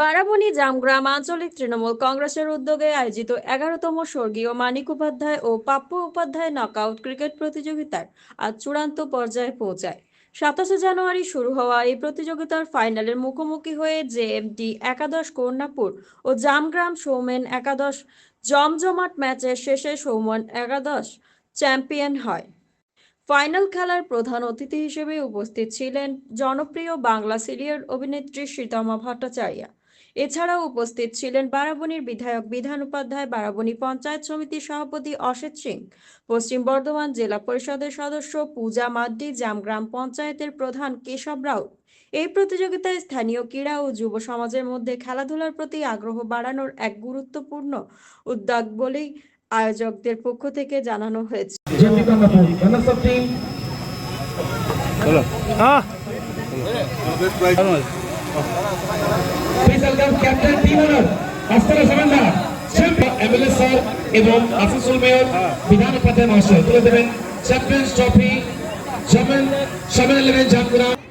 বারাবণী জামগ্রাম আঞ্চলিক তৃণমূল কংগ্রেসের উদ্যোগে আয়োজিত এগারোতম স্বর্গীয় মানিক উপাধ্যায় ও পাপ্পু উপাধ্যায় নকআউট ক্রিকেট প্রতিযোগিতার আজ চূড়ান্ত পর্যায়ে পৌঁছায়। সাতাশে জানুয়ারি শুরু হওয়া এই প্রতিযোগিতার ফাইনালের মুখোমুখি হয়ে জেএমটি একাদশ কন্যাপুর ও জামগ্রাম সৌমেন একাদশ জমজমাট ম্যাচের শেষে সৌমন একাদশ চ্যাম্পিয়ন হয়। ফাইনাল খেলার প্রধান অতিথি হিসেবে উপস্থিত ছিলেন জনপ্রিয় বাংলা সিরিয়াল অভিনেত্রী শ্রীতমা ভট্টাচার্য। এছাড়াও উপস্থিত ছিলেন বারাবণীর বিধায়ক বিধান উপাধ্যায় বারাবণী পঞ্চায়েত সমিতির সভাপতি অসিত সিং পশ্চিম বর্ধমান জেলা পরিষদের সদস্য পূজা মাড্ডি জামগ্রাম পঞ্চায়েতের প্রধান কেশব রাউত। এই প্রতিযোগিতায় স্থানীয় ক্রীড়া ও যুব সমাজের মধ্যে খেলাধুলার প্রতি আগ্রহ বাড়ানোর এক গুরুত্বপূর্ণ উদ্যোগ বলেই আয়োজকদের পক্ষ থেকে জানানো হয়েছে। হ্যাঁ। Please welcome captain team owner, Astana Samanda, champion MLA sir এবং আসানসোল মেয়র বিধান উপাধ্যায় মহাশয় তুলে দেবেন চ্যাম্পিয়ন্স ট্রফি শামিল শামিল ইলেভেন জামগ্রাম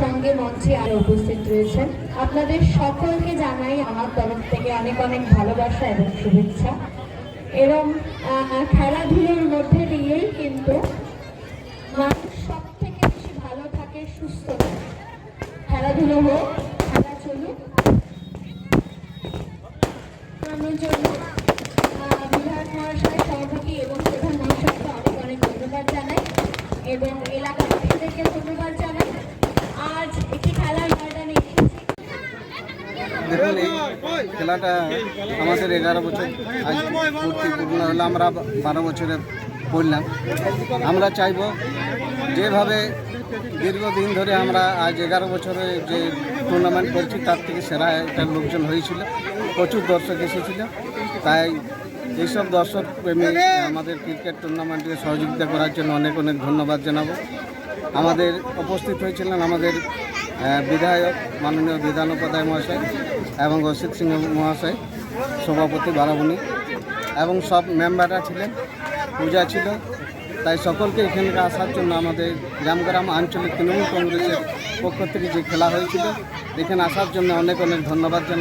সঙ্গে মঞ্চে আর উপস্থিত রয়েছেন। আপনাদের সকলকে জানাই আমার তরফ থেকে অনেক অনেক ভালোবাসা এবং শুভেচ্ছা। আহ, খেলাধুলোর মধ্যে দিয়েই কিন্তু মানুষ সব থেকে বেশি ভালো থাকে সুস্থ থাকে। খেলাধুলো হোক খেলা চলুক। জন্য বিধায়ক মহাশয় সভাপতি এবং প্রধান মহাশয়কে অনেক অনেক ধন্যবাদ জানাই। এবং এলাকাবাসীদেরকে ধন্যবাদ জানাই। দেখুন, এই খেলাটা আমাদের এগারো বছর আজ আমরা বারো বছরে পড়লাম। আমরা চাইব যেভাবে দীর্ঘদিন ধরে আমরা আজ এগারো বছরে যে টুর্নামেন্ট করছি, তার থেকে সেরা একটা লোকজন হয়েছিল। প্রচুর দর্শক এসেছিল। তাই এইসব দর্শক প্রেমী আমাদের ক্রিকেট টুর্নামেন্টকে সহযোগিতা করার জন্য অনেক অনেক ধন্যবাদ জানাব। আমাদের উপস্থিত হয়েছিলেন আমাদের বিধায়ক, মাননীয় বিধান উপাধ্যায় মহাশয় এবং অসিত সিংহ মহাশয়, সভাপতি বারাবণী এবং সব মেম্বাররা ছিলেন, পূজা ছিল। তাই সকলকে এখানে আসার জন্য আমাদের গ্রামগ্রাম আঞ্চলিক তৃণমূল কংগ্রেসের পক্ষ থেকে যে খেলা হয়েছিল, এখানে আসার জন্য অনেক অনেক ধন্যবাদ জানাই।